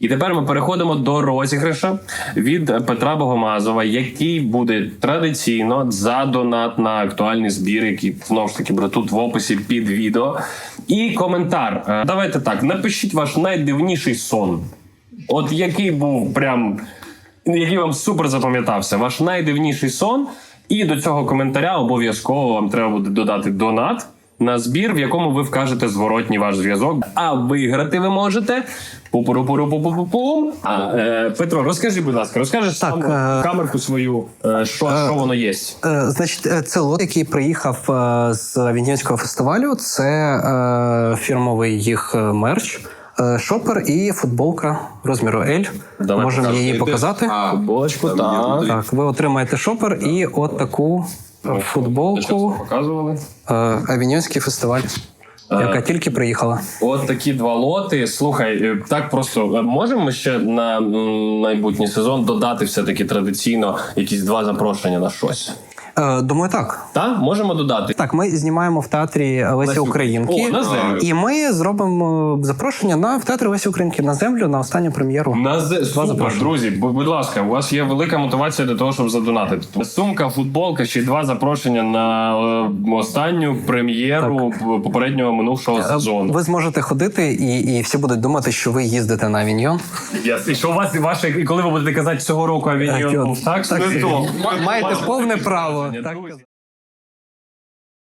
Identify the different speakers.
Speaker 1: І тепер ми переходимо до розіграша від Петра Богомазова, який буде традиційно за донат на актуальний збір, який знову ж таки тут в описі під відео. І коментар. Е, Давайте так, напишіть ваш найдивніший сон. От який був прям, який вам супер запам'ятався, ваш найдивніший сон. І до цього коментаря обов'язково вам треба буде додати донат на збір, в якому ви вкажете зворотній ваш зв'язок. А виграти ви можете. Пу-пу-ру-пу-ру-пу-пу-пум. А, е, Петро, розкажи, будь ласка, розкажеш
Speaker 2: Так,
Speaker 1: сам
Speaker 2: е,
Speaker 1: камерку свою, е, що, що воно є.
Speaker 2: Е, Значить, е, це лот, який приїхав е, з Авіньянського фестивалю. Це е, фірмовий їх е, мерч, е, шопер і футболка розміру L.
Speaker 1: Давай
Speaker 2: Можемо її показати.
Speaker 1: Футболочку, так.
Speaker 2: Так, ви отримаєте шопер і от таку е, футболку
Speaker 1: показували.
Speaker 2: Авіньонський фестиваль, яка тільки приїхала.
Speaker 1: От такі два лоти. Слухай, е, так просто е, можемо ми ще на майбутній сезон додати все-таки традиційно якісь два запрошення на щось.
Speaker 2: Е, Думаю, так.
Speaker 1: Так, можемо додати.
Speaker 2: Так, ми знімаємо в театрі Лесі
Speaker 1: Лесі
Speaker 2: Українки.
Speaker 1: О, на землю.
Speaker 2: І ми зробимо запрошення на в театрі Лесі Українки на землю на останню прем'єру.
Speaker 1: На з... Супер,
Speaker 2: запрошення.
Speaker 1: друзі, будь ласка, у вас є велика мотивація для того, щоб задонатити. Сумка, футболка, ще два запрошення на е, останню прем'єру п- попереднього минувшого сезону.
Speaker 2: Ви зможете ходити, і, і всі будуть думати, що ви їздите на Авіньйон.
Speaker 1: Yes. І що у вас і ваше, і коли ви будете казати цього року авіньйон
Speaker 2: Так,
Speaker 1: так,
Speaker 2: так,
Speaker 1: так.
Speaker 2: Маєте повне право. Так.